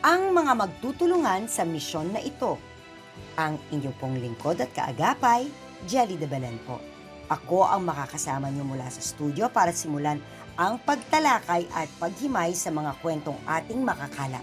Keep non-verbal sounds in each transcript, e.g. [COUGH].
ang mga magtutulungan sa misyon na ito. Ang inyong pong lingkod at kaagapay, Jelly de Belen po. Ako ang makakasama niyo mula sa studio para simulan ang pagtalakay at paghimay sa mga kwentong ating makakalap.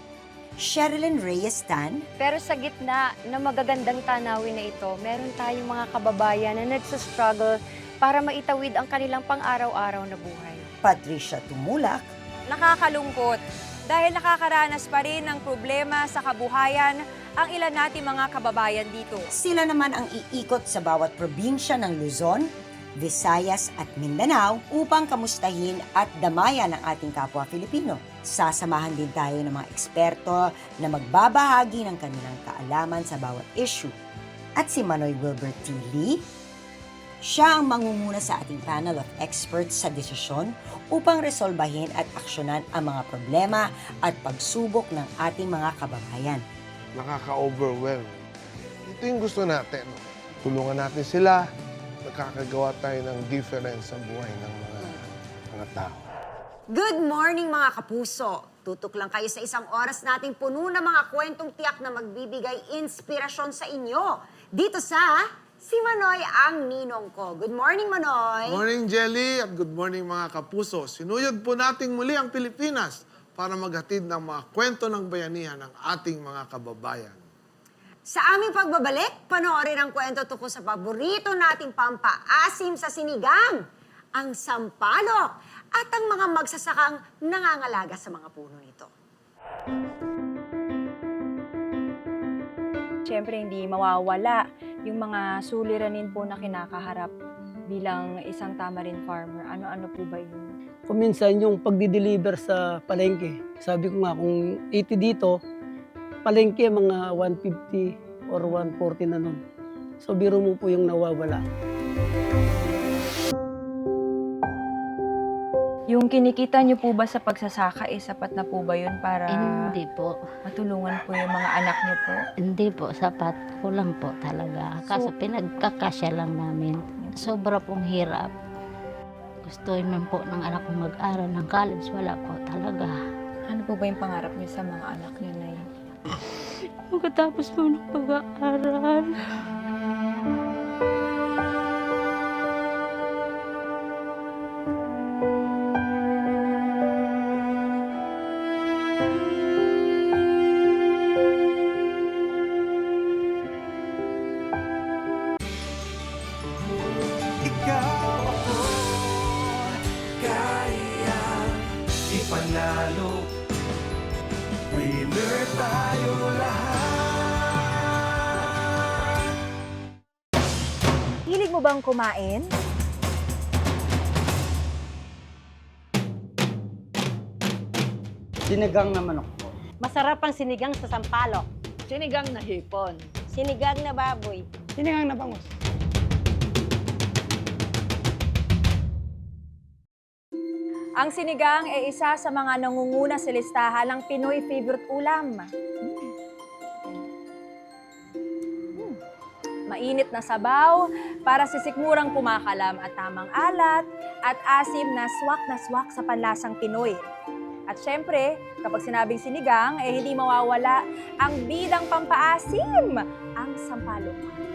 Sherilyn Reyes Tan, Pero sa gitna ng magagandang tanawin na ito, meron tayong mga kababayan na nagsastruggle para maitawid ang kanilang pang-araw-araw na buhay. Patricia Tumulak, Nakakalungkot dahil nakakaranas pa rin ng problema sa kabuhayan ang ilan nating mga kababayan dito. Sila naman ang iikot sa bawat probinsya ng Luzon, Visayas at Mindanao upang kamustahin at damayan ang ating kapwa Filipino. Sasamahan din tayo ng mga eksperto na magbabahagi ng kanilang kaalaman sa bawat issue. At si Manoy Wilbert T. Lee, siya ang mangunguna sa ating panel of experts sa desisyon upang resolbahin at aksyonan ang mga problema at pagsubok ng ating mga kababayan. nakaka-overwhelm. Ito yung gusto natin. no? Tulungan natin sila, nakakagawa tayo ng difference sa buhay ng mga, mga tao. Good morning mga kapuso! Tutok lang kayo sa isang oras nating puno ng mga kwentong tiyak na magbibigay inspirasyon sa inyo. Dito sa Si Manoy ang ninong ko. Good morning, Manoy! Morning, Jelly, at good morning mga kapuso. Sinuyod po nating muli ang Pilipinas para maghatid ng mga kwento ng bayanihan ng ating mga kababayan. Sa aming pagbabalik, panoorin ang kwento tungkol sa paborito nating pampaasim sa sinigang, ang sampalok, at ang mga magsasakang nangangalaga sa mga puno nito. Siyempre, hindi mawawala yung mga suliranin po na kinakaharap bilang isang tamarin farmer. Ano-ano po ba yun? Kung yung pagdi-deliver sa palengke, sabi ko nga kung 80 dito, palengke mga 150 or 140 na nun. So biro mo po yung nawawala. Yung kinikita niyo po ba sa pagsasaka, eh, sapat na po ba yun para Hindi po. matulungan po yung mga anak niyo po? Hindi po. Sapat. Kulang po talaga. Kaso So- pinagkakasya lang namin. Sobra pong hirap. Gusto man po ng anak ko mag-aral ng college. Wala po talaga. Ano po ba yung pangarap niyo sa mga anak niyo na yun? Pagkatapos po ng pag-aaral. Kumain? Sinigang na manok po. Masarap ang sinigang sa sampalok. Sinigang na hipon. Sinigang na baboy. Sinigang na bangus. Ang sinigang ay isa sa mga nangunguna sa listahan ng Pinoy favorite ulam. Mainit na sabaw para sa sikmurang kumakalam at tamang alat at asim na swak na swak sa panlasang Pinoy. At syempre, kapag sinabing sinigang, eh hindi mawawala ang bidang pampaasim, ang sampalok.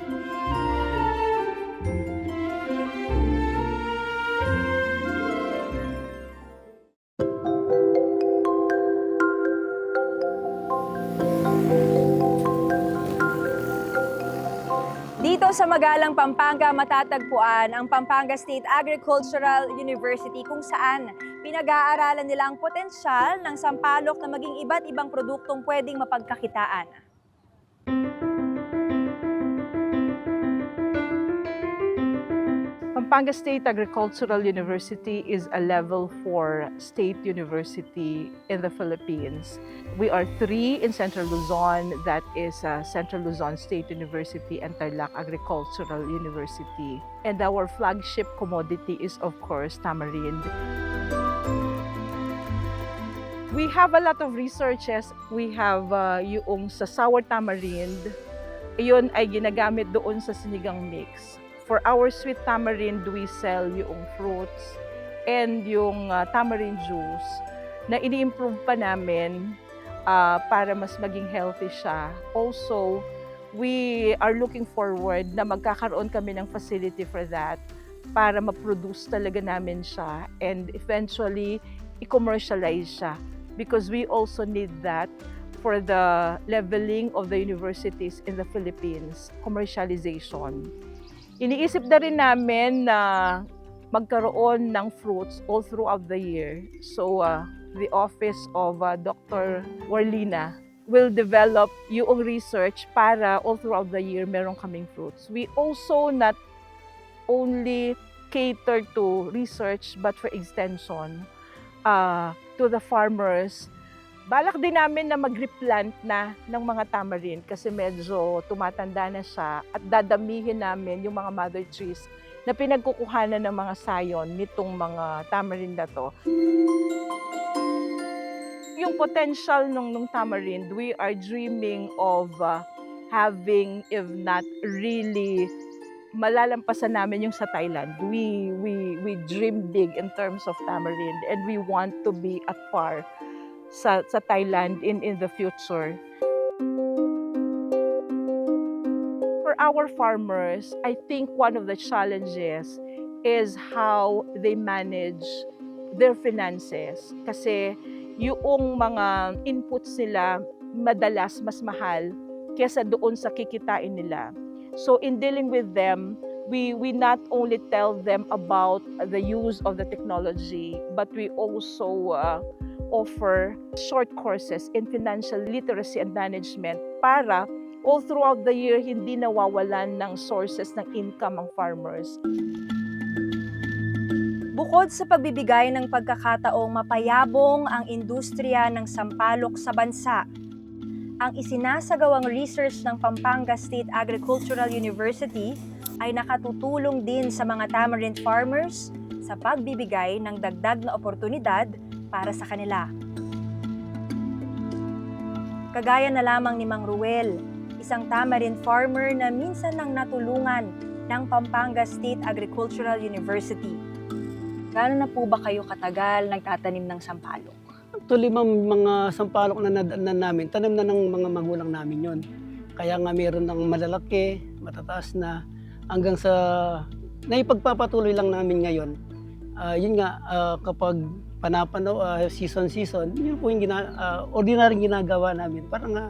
Sa Magalang, Pampanga, matatagpuan ang Pampanga State Agricultural University kung saan pinag-aaralan nila ang potensyal ng sampalok na maging iba't ibang produktong pwedeng mapagkakitaan. Pampanga State Agricultural University is a level 4 state university in the Philippines. We are three in Central Luzon, that is uh, Central Luzon State University and Tarlac Agricultural University. And our flagship commodity is, of course, tamarind. We have a lot of researches. We have uh, yung sa sour tamarind, yun ay ginagamit doon sa sinigang mix. For our sweet tamarind, we sell yung fruits and yung uh, tamarind juice na ini-improve pa namin ah, para mas maging healthy siya. Also, we are looking forward na magkakaroon kami ng facility for that para ma-produce talaga namin siya and eventually i-commercialize siya because we also need that for the leveling of the universities in the Philippines, commercialization. Iniisip na rin namin na magkaroon ng fruits all throughout the year. So, uh, the office of uh, Dr. Warlina will develop yung research para all throughout the year meron kaming fruits. We also not only cater to research but for extension uh, to the farmers. Balak din namin na mag-replant na ng mga tamarind kasi medyo tumatanda na siya at dadamihin namin yung mga mother trees na pinagkukuhanan ng mga sayon nitong mga tamarind na to. Yung potential ng, ng tamarind, we are dreaming of uh, having, if not really malalampasan namin yung sa Thailand. We, we, we dream big in terms of tamarind and we want to be at par sa, sa Thailand in, in the future. For our farmers, I think one of the challenges is how they manage their finances. Kasi yung mga inputs nila madalas mas mahal kesa doon sa kikitain nila. So in dealing with them, we we not only tell them about the use of the technology, but we also uh, offer short courses in financial literacy and management para all throughout the year hindi nawawalan ng sources ng income ang farmers. Bukod sa pagbibigay ng pagkakataong mapayabong ang industriya ng sampalok sa bansa, ang isinasagawang research ng Pampanga State Agricultural University ay nakatutulong din sa mga tamarind farmers sa pagbibigay ng dagdag na oportunidad para sa kanila. Kagaya na lamang ni Mang Ruel, isang tamarind farmer na minsan nang natulungan ng Pampanga State Agricultural University. Gaano na po ba kayo katagal nagtatanim ng sampalok? Actually, ma'am, mga sampalok na nadaanan namin, tanim na ng mga magulang namin yon. Kaya nga meron ng malalaki, matataas na, hanggang sa naipagpapatuloy lang namin ngayon. Ah, yun nga, ah, kapag panapano, ah, season-season, yun po yung gina, ah, ordinaryong ginagawa namin para nga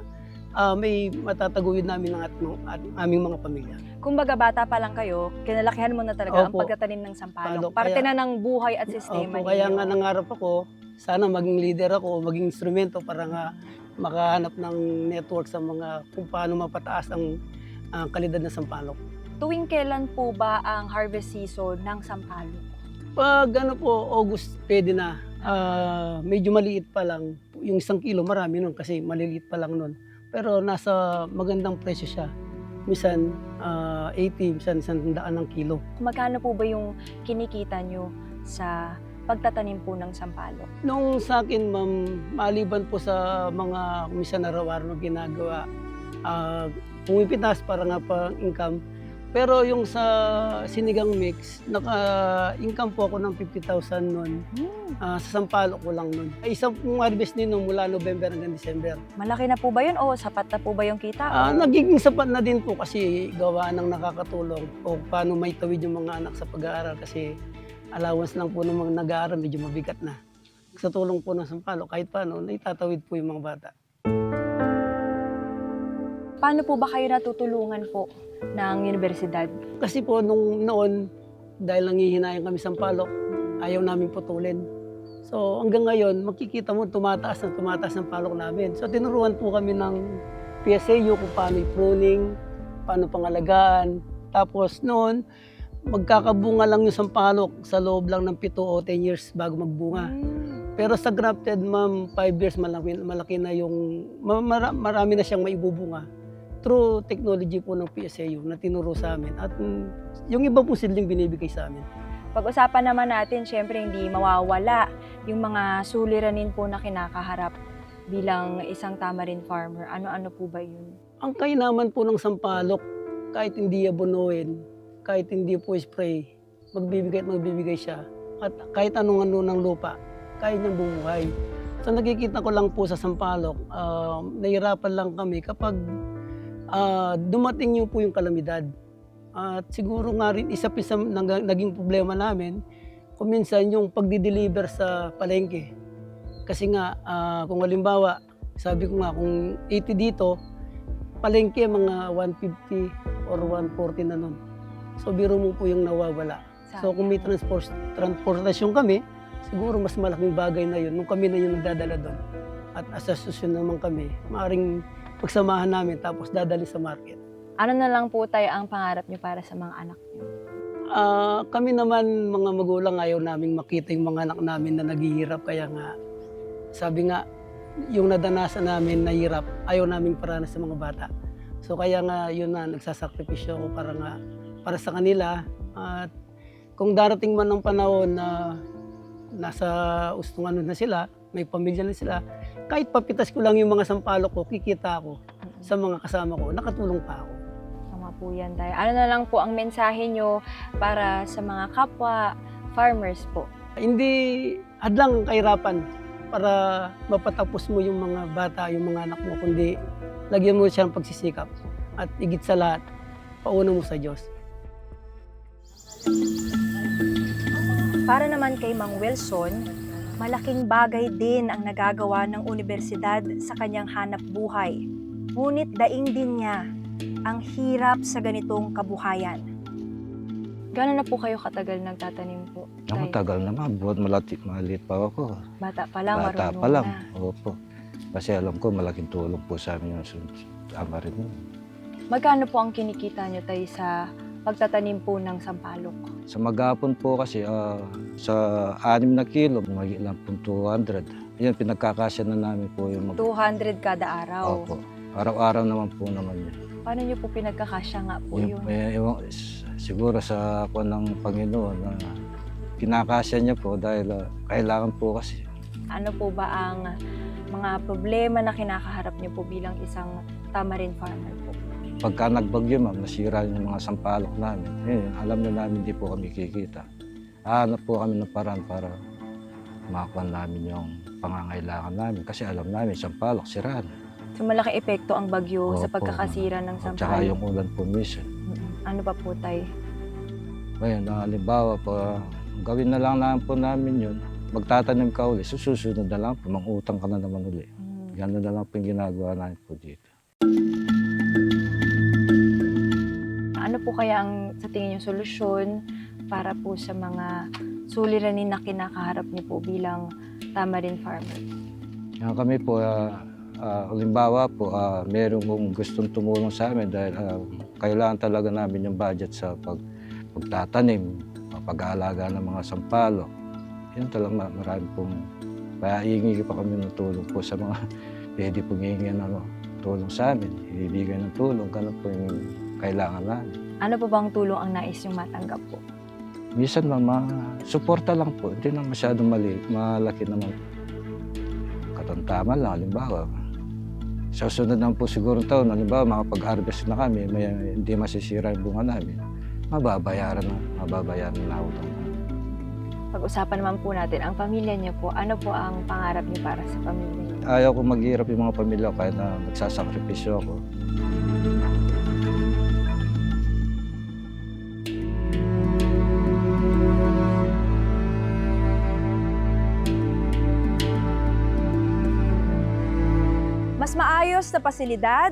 ah, may matataguyod namin ng at, at aming mga pamilya. Kumbaga bata pa lang kayo, kinalakihan mo na talaga ang Opo. pagtatanim ng sampalok. Palok, Parte kaya- na ng buhay at sistema Opo, kaya nga nangarap ako, sana maging leader ako, maging instrumento para nga makahanap ng network sa mga kung paano mapataas ang ang kalidad ng sampalok. Tuwing kailan po ba ang harvest season ng sampalok? Pag ano po, August, pwede na. Ah, medyo maliit pa lang. Yung isang kilo, marami nun kasi maliliit pa lang nun. Pero nasa magandang presyo siya. Minsan ah, 80, minsan isang daan ng kilo. Magkano po ba yung kinikita nyo sa pagtatanim po ng sampalok? Nung sa akin, ma'am, maliban po sa mga minsan araw-araw na ginagawa, ah, pumipitas para nga pang income. Pero yung sa sinigang mix, naka-income po ako ng 50,000 noon. Ah, sa sampalok ko lang noon. Isang harvest din nung mula November hanggang December. Malaki na po ba yun o sapat na po ba yung kita? O- nagiging sapat na din po kasi gawa ng nakakatulong o paano may tawid yung mga anak sa pag-aaral kasi allowance lang po ng mga nag-aaral medyo mabigat na. Sa tulong po ng sampalok, kahit paano, naitatawid po yung mga bata. Paano po ba kayo natutulungan po ng universidad? Kasi po nung noon, dahil nangihinayang kami sa palok, ayaw namin putulin. So hanggang ngayon, makikita mo tumataas na tumataas ng palok namin. So tinuruan po kami ng PSAU kung paano i-pruning, paano pangalagaan. Tapos noon, magkakabunga lang yung sampalok sa loob lang ng 7 o 10 years bago magbunga. Pero sa grafted, ma'am, 5 years malaki, malaki na yung, ma- mara- marami na siyang maibubunga through technology po ng PSAU na tinuro sa amin. At mm, yung iba pong seedling binibigay sa amin. Pag-usapan naman natin, syempre hindi mawawala yung mga suliranin po na kinakaharap bilang isang tamarin farmer. Ano-ano po ba yun? Ang kainaman po ng sampalok, kahit hindi abunuin, kahit hindi po spray, magbibigay at magbibigay siya. At kahit anong ano ng lupa, kaya niyang bumuhay. So nakikita ko lang po sa Sampaloc, ah, nahirapan lang kami kapag ah, dumating yung po yung kalamidad. At siguro nga rin isa pa sa naging problema namin, kung minsan yung pagdi-deliver sa palengke. Kasi nga, ah, kung halimbawa, sabi ko nga, kung 80 dito, palengke mga 150 or 140 na nun. So biro mo po yung nawawala. So kung may transport, transportasyon kami, siguro mas malaking bagay na yun nung kami na yung nagdadala doon. At asasosyon naman kami, maaring pagsamahan namin tapos dadali sa market. Ano na lang po tayo ang pangarap niyo para sa mga anak niyo? Ah, kami naman mga magulang ayaw naming makita yung mga anak namin na naghihirap kaya nga sabi nga yung nadanasan namin na hirap ayaw naming paranas sa mga bata. So kaya nga yun na nagsasakripisyo ako para nga para sa kanila at kung darating man ng panahon na nasa ustong ano na sila, may pamilya na sila, kahit papitas ko lang yung mga sampalok ko, kikita ako sa mga kasama ko, nakatulong pa ako. Tama po yan tayo. Ano na lang po ang mensahe niyo para sa mga kapwa farmers po? hindi hadlang ang kahirapan para mapatapos mo yung mga bata, yung mga anak mo, kundi lagyan mo siya ng pagsisikap. At igit sa lahat, pauna mo sa Diyos. Para naman kay Mang Wilson, malaking bagay din ang nagagawa ng universidad sa kanyang hanap buhay. Ngunit daing din niya ang hirap sa ganitong kabuhayan. Gano'n na po kayo katagal nagtatanim po? Ako Tay? tagal naman, buhat malati, maliit pa ako. Bata pa lang, Bata marunong pa lang, na. opo. Kasi alam ko, malaking tulong po sa amin yung sun- ama rin yun. Magkano po ang kinikita niyo tayo sa pagtatanim po ng sampalok? Sa maghapon po kasi, ah, sa 6 na kilo, magi lang po 200. Yan, pinagkakasya na namin po yung mag- 200 kada araw. Opo. Araw-araw naman po naman yun. Paano niyo po pinagkakasya nga po Yung, yun? eh, ewan- siguro sa ako ng Panginoon na kinakasya niya po dahil ah, kailangan po kasi. Ano po ba ang mga problema na kinakaharap niyo po bilang isang tamarin farmer? Pagka nagbagyo ma'am, nasira yung mga sampalok namin. Eh, alam na namin hindi po kami kikita. Hanap po kami ng paraan para makakuha namin yung pangangailangan namin. Kasi alam namin, sampalok, siraan. So malaki epekto ang bagyo sa pagkakasira ng sampalok. yung ulan po. Mm-mm. Ano pa po tay? Ngayon, ah, halimbawa po, ah, gawin na lang namin po namin yun. Magtatanim ka uli, susunod na lang po, mangutang ka na naman uli. Mm. Ganun na lang po yung ginagawa namin po dito. Ano po kaya ang sa tingin yung solusyon para po sa mga suliranin na kinakaharap niyo po bilang tamarin farmer? Yan kami po, ah, ah, halimbawa po, uh, meron kong gustong tumulong sa amin dahil ah, kailangan talaga namin yung budget sa pag, pagtatanim, pag-aalaga ng mga sampalok. Yan talaga ma- marami pong, kaya hihingi pa kami ng tulong po sa mga [LAUGHS] pwede pong hihingi ng ano, tulong sa amin, ibibigay ng tulong, ganun po yung kailangan namin. Ano po bang tulong ang nais yung matanggap po? Minsan mama, suporta lang po, hindi na masyadong mali, malaki naman. Katantaman lang, halimbawa. Sa sunod naman po siguro taon, halimbawa makapag-harvest na kami, may, hindi masisira yung bunga namin, mababayaran na, mababayaran na utang. Pag-usapan naman po natin, ang pamilya niyo po, ano po ang pangarap niyo para sa pamilya niyo? Ayaw ko maghirap yung mga pamilya ko kahit na nagsasakripisyo ako. Maayos na pasilidad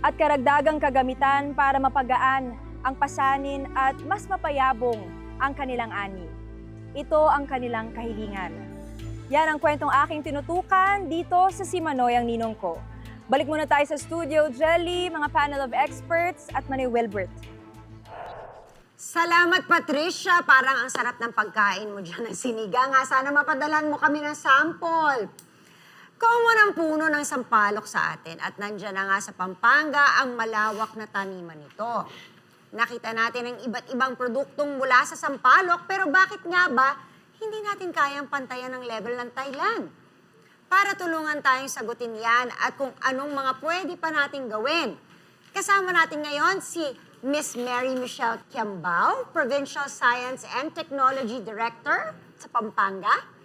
at karagdagang kagamitan para mapagaan ang pasanin at mas mapayabong ang kanilang ani. Ito ang kanilang kahilingan. Yan ang kwentong aking tinutukan dito sa Simanoy ang ninong ko. Balik muna tayo sa studio, Jelly, mga panel of experts at Manny Wilbert. Salamat, Patricia. Parang ang sarap ng pagkain mo dyan ng sinigang. Ha? Sana mapadalan mo kami ng sample. Common ang puno ng sampalok sa atin at nandyan na nga sa Pampanga ang malawak na taniman nito. Nakita natin ang iba't ibang produktong mula sa sampalok pero bakit nga ba hindi natin kayang pantayan ng level ng Thailand? Para tulungan tayong sagutin yan at kung anong mga pwede pa nating gawin. Kasama natin ngayon si Miss Mary Michelle Kiambao, Provincial Science and Technology Director sa Pampanga.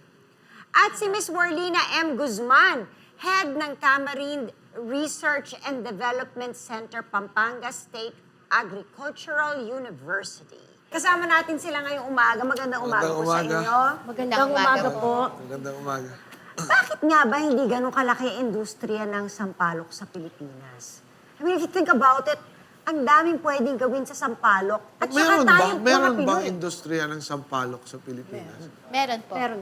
At si Miss Warlina M. Guzman, head ng Tamarind Research and Development Center, Pampanga State Agricultural University. Kasama natin sila ngayong umaga. Magandang umaga Magandang po sa umaga. inyo. Magandang umaga po. Magandang umaga. Bakit nga ba hindi ganun kalaki ang industriya ng sampalok sa Pilipinas? I mean, if you think about it, ang daming pwedeng gawin sa sampalok. At saka meron ba? tayong mga Meron Pinoy. bang industriya ng sampalok sa Pilipinas? Meron po. Meron.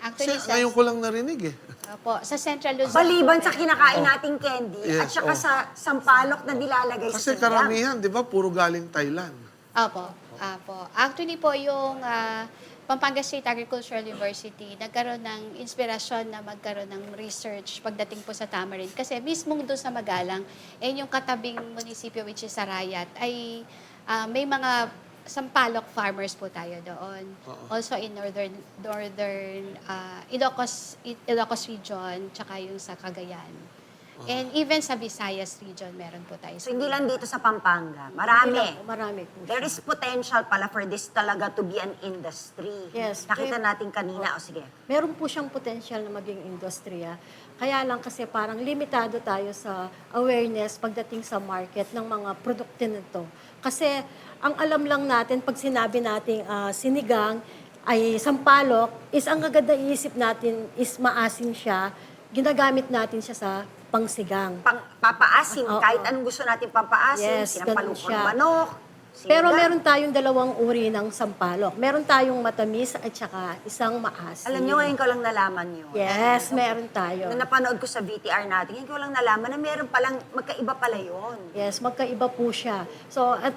Actually, Kasi sa, ngayon ko lang narinig eh. Opo, sa Central Luzon. Maliban sa kinakain nating candy at Yes, saka oh. sa sampalok na nilalagay Kasi sa sinigang. karamihan, di ba, puro galing Thailand. Opo. Opo. Actually po, yung ah, Pampanga State Agricultural University, nagkaroon ng inspirasyon na magkaroon ng research pagdating po sa Tamarind. Kasi mismong doon sa Magalang, eh yung katabing munisipyo which is Sarayat, ay ah, may mga sampalok farmers po tayo doon. Also in northern northern uh, Ilocos Ilocos region tsaka yung sa Cagayan. And even sa Visayas region meron po tayo. So, hindi lang dito sa Pampanga. Marami. Marami po. There is potential pala for this talaga to be an industry. Yes. Nakita natin kanina. O sige. meron po siyang potential na maging industriya. Kaya lang kasi parang limitado tayo sa awareness pagdating sa market ng mga produkto nito. Kasi ang alam lang natin pag sinabi nating ah, sinigang ay sampalok, is ang agad na iisip natin is maasim siya, ginagamit natin siya sa pangsigang. Pang, papaasim, Oo. kahit anong gusto natin papaasim. Yes, ganun siya. manok. Pero meron tayong dalawang uri ng sampalok. Meron tayong matamis at saka isang maasim. Alam niyo, ngayon ko lang nalaman yun. Yes, meron tayo. Nung napanood ko sa VTR natin, ngayon ko lang nalaman na meron palang, magkaiba pala yun. Yes, magkaiba po siya. So, at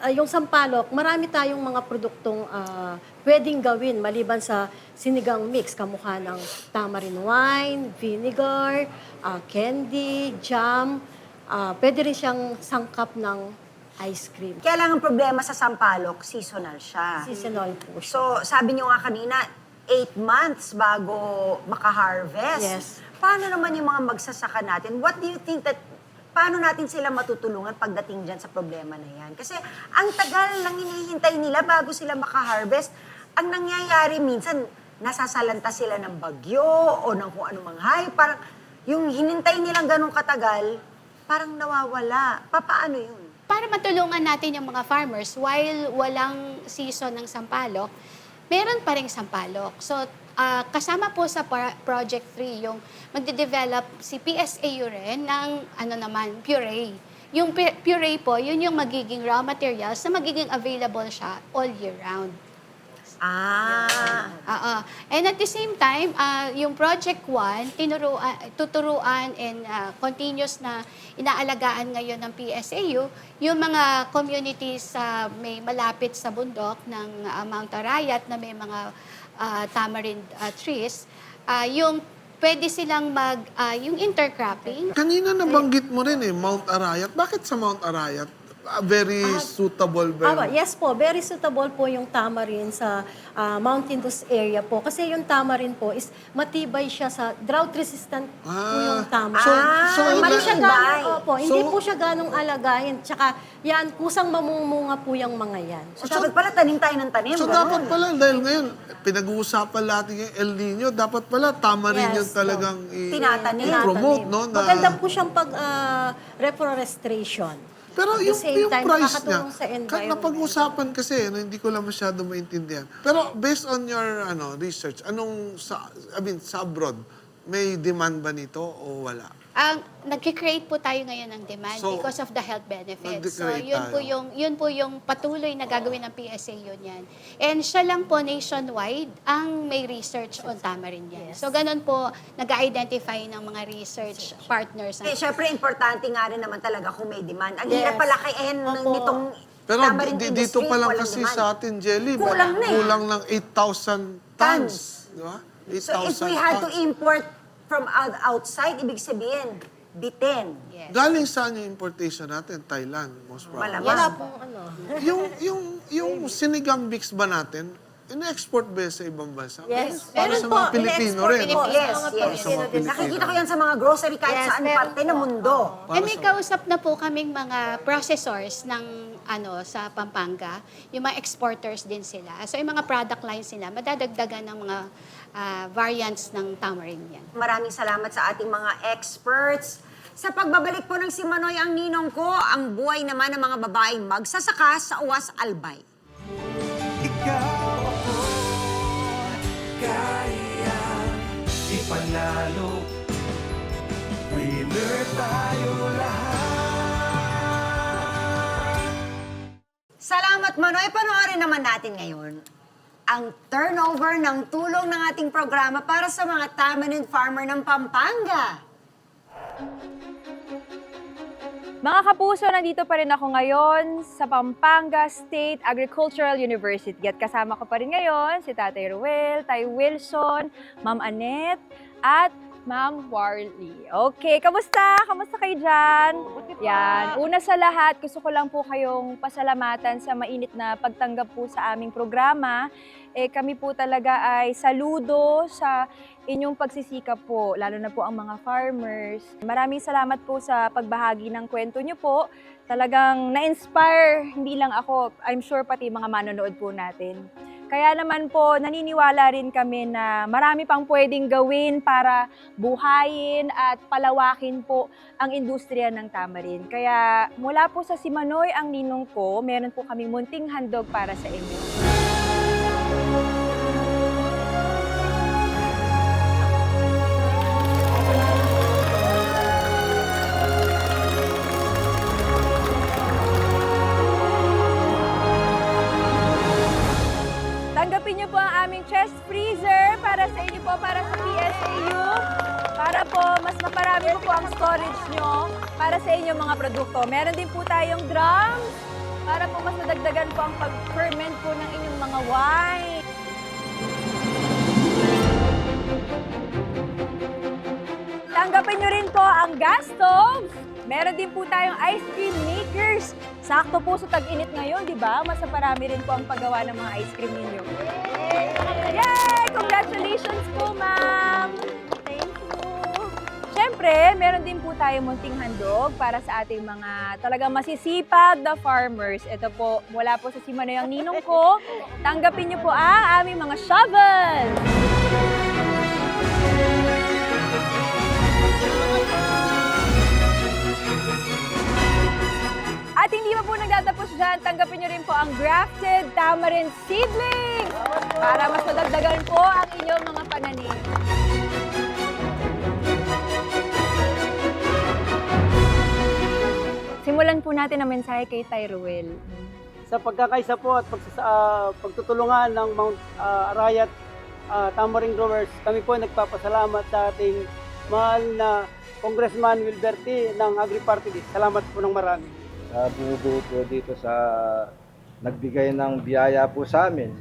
ah, yung sampalok, marami tayong mga produktong ah, pwedeng gawin maliban sa sinigang mix, kamukha ng tamarind wine, vinegar, ah, candy, jam. ah, pwede rin siyang sangkap ng ice cream. Kaya lang ang problema sa sampalok, seasonal siya. Seasonal po siya. So, sabi niyo nga kanina, eight months bago makaharvest. Yes. Paano naman yung mga magsasaka natin? What do you think that, paano natin sila matutulungan pagdating dyan sa problema na yan? Kasi ang tagal lang hinihintay nila bago sila makaharvest. Ang nangyayari minsan, nasasalanta sila ng bagyo o ng kung anumang hay. Parang yung hinintay nilang ganong katagal, parang nawawala. Papaano yun? Para matulungan natin yung mga farmers while walang season ng sampalok, meron pa rin sampalok. So, ah, kasama po sa Project 3 yung magde-develop si PSAU rin ng ano naman, puree. Yung pu- puree po, yun yung magiging raw materials na magiging available siya all year round. Ah, Oo. And at the same time, ah, yung Project 1, tinuruan, tuturuan and ah, continuous na inaalagaan ngayon ng PSAU, yung mga communities sa may malapit sa bundok ng ah, Mount Arayat na may mga ah, tamarind ah, trees, ah, yung pwede silang mag, ah, yung intercropping, Kanina nabanggit mo rin eh, Mount Arayat. Bakit sa Mount Arayat? Ah, very suitable ba Aba, yun? yes po, very suitable po yung tamarin sa ah, mountainous area po. Kasi yung tamarin po is matibay siya sa drought resistant po Ah, yung tamarin. so- Ah, so hindi ila- siya ganong, opo, hindi So- po siya ganong alagayin. Tsaka yan, kusang mamumunga po yung mga yan. so dapat pala tanim tayo ng tanim. So ganun. dapat pala, dahil ngayon, pinag-uusapan natin yung El Nino, dapat pala tama rin Yes, yung talagang i- Tinatanim. i-promote, no? Na, Maganda po siyang pag ah, reforestation. Pero At the yung, same yung time, price niya, nakakatulong sa environment. napag-usapan kasi, no, hindi ko lang masyado maintindihan. Pero based on your ano research, anong, sa, I mean, sa abroad, may demand ba nito o wala? Ang nagki-create po tayo ngayon ng demand So, because of the health benefits. So, yun po tayo. yung yun po yung patuloy na gagawin ng PSA yun yan. And siya lang po nationwide ang may research on tamarin yan. So ganun po nag-identify ng mga research partners. Eh, syempre, importante nga rin naman talaga kung may demand. Ang Yes. hirap palakayin ng Opo. nitong Pero tamarind di- dito pa lang kasi demand. sa atin, Jelly, Kulang na eh. kulang ng 8,000 tons. Di ba? 8,000 So if we had to tons. import from out- outside, ibig sabihin, bitin. Yes. Galing saan yung importation natin? Thailand, most probably. Malamang. Wala pong ano. [LAUGHS] yung, yung, yung sinigang mix ba natin, in-export ba sa ibang bansa? Yes. Para Meron sa po, mga Pilipino in-export rin. po. Yes, mga yes. Pilipino Sa mga din. Nakikita ko yan sa mga grocery kahit Yes, saan meron parte ng po. mundo. And may kausap na po kaming mga processors ng ano sa Pampanga, yung mga exporters din sila. So yung mga product lines nila, madadagdagan ng mga ah, variants ng tamarind yan. Maraming salamat sa ating mga experts. Sa pagbabalik po ng si Manoy ang ninong ko, ang buhay naman ng mga babaeng magsasaka sa Uwas Albay. Ikaw ako Kaya Ipanalo Winner tayo lahat Salamat Manoy. Panoorin naman natin ngayon ang turnover ng tulong ng ating programa para sa mga tamarind farmer ng Pampanga. Mga kapuso, nandito pa rin ako ngayon sa Pampanga State Agricultural University. At kasama ko pa rin ngayon si Tatay Ruel, Tay Wilson, Ma'am Annette, at Ma'am Warley. Okay, kamusta? Kamusta kayo dyan? Yan. Una sa lahat, gusto ko lang po kayong pasalamatan sa mainit na pagtanggap po sa aming programa. Eh, kami po talaga ay saludo sa inyong pagsisikap po, lalo na po ang mga farmers. Maraming salamat po sa pagbahagi ng kwento nyo po. Talagang na-inspire, hindi lang ako, I'm sure pati mga manonood po natin. Kaya naman po, naniniwala rin kami na marami pang pwedeng gawin para buhayin at palawakin po ang industriya ng tamarin. Kaya mula po sa Simanoy ang ninong ko, meron po kaming munting handog para sa inyo. Para sa inyong mga produkto. Meron din po tayong drums para po mas nadagdagan po ang pag-ferment po ng inyong mga wine. Tanggapin nyo rin po ang gas stoves. Meron din po tayong ice cream makers. Sakto po sa tag-init ngayon, di ba? Mas marami rin po ang paggawa ng mga ice cream ninyo. Yay! Congratulations po, ma'am! Siyempre, meron din po tayong munting handog para sa ating mga talagang masisipag na farmers. Ito po, mula po sa Simanoy ang ninong ko. Tanggapin niyo po ang aming mga shovel! At hindi pa po nagtatapos dyan, tanggapin nyo rin po ang grafted tamarind seedling para mas madagdagan po ang inyong mga pananim. Simulan po natin ang mensahe kay Tyruel. Sa pagkakaisa po at pagsasa, ah, pagtutulungan ng Mount ah, Arayat ah, Tamarind Growers, kami po ay nagpapasalamat sa ating mahal na Congressman Wilberti ng Agri-Party List. Salamat po ng marami. sa bumubuo po dito sa nagbigay ng biyaya po sa amin.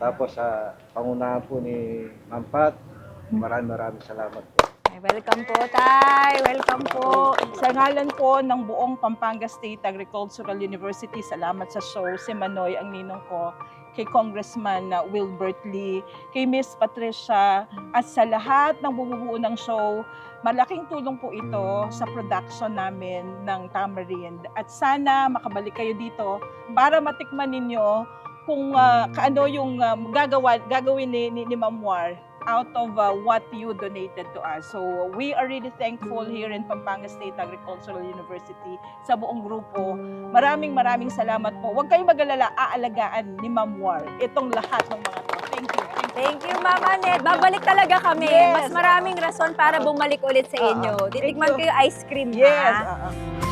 Tapos sa pangunahan po ni Ma'am Pat, maraming maraming salamat po. Ay, welcome po, Tay! Welcome po! Sa ngalan po ng buong Pampanga State Agricultural University, salamat sa show si Manoy ang ninong ko, kay Congressman uh, Wilbert Lee, kay Miss Patricia, at sa lahat ng bumubuo ng show, malaking tulong po ito sa production namin ng tamarind. At sana makabalik kayo dito para matikman ninyo kung uh, kaano yung um, gagawa, gagawin ni, ni, ni Ma'am out of uh, what you donated to us. So we are really thankful here in Pampanga State Agricultural University sa buong grupo. Maraming maraming salamat po. Huwag kayong mag-alala, aalagaan ni Ma'am War itong lahat ng mga to. Thank you. Thank you. Ma'am Annette. Babalik talaga kami. Yes. Mas maraming rason para bumalik ulit sa inyo. Oo. Titikman yung ice cream, Yes. ha? uh-uh.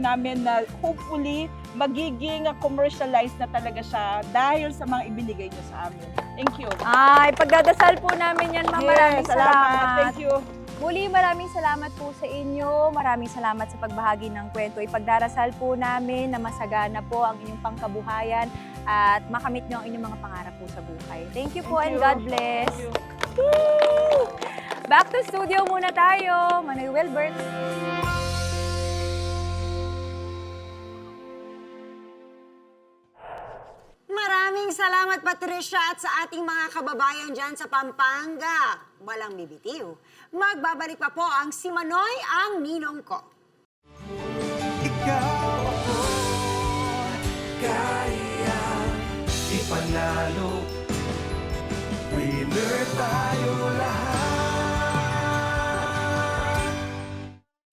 Namin na hopefully magiging commercialized na talaga siya dahil sa mga ibinigay niyo sa amin. Thank you. Ay, pagdadasal po namin yan, Ma'am. Maraming Yes, salamat. Thank you. Muli, maraming salamat po sa inyo. Maraming salamat sa pagbahagi ng kwento. Ipagdarasal po namin na masagana po ang inyong pangkabuhayan at makamit nyo ang inyong mga pangarap po sa buhay. Thank you po and Thank you. God bless. Thank you. Back to studio muna tayo. Manoy Wilbert. Maraming salamat, Patricia, at sa ating mga kababayan dyan sa Pampanga. Walang bibitiw. Magbabalik pa po ang si Manoy ang ninong ko. Ikaw ako, kaya ipanalo. Winner tayo lang.